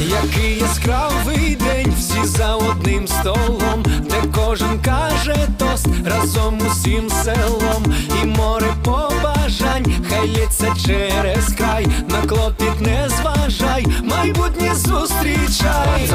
який яскравий день, всі за одним столом, де кожен каже тост разом усім селом, і море побажань, хай лється через край, на клопіт не зважай, майбутнє зустрічай.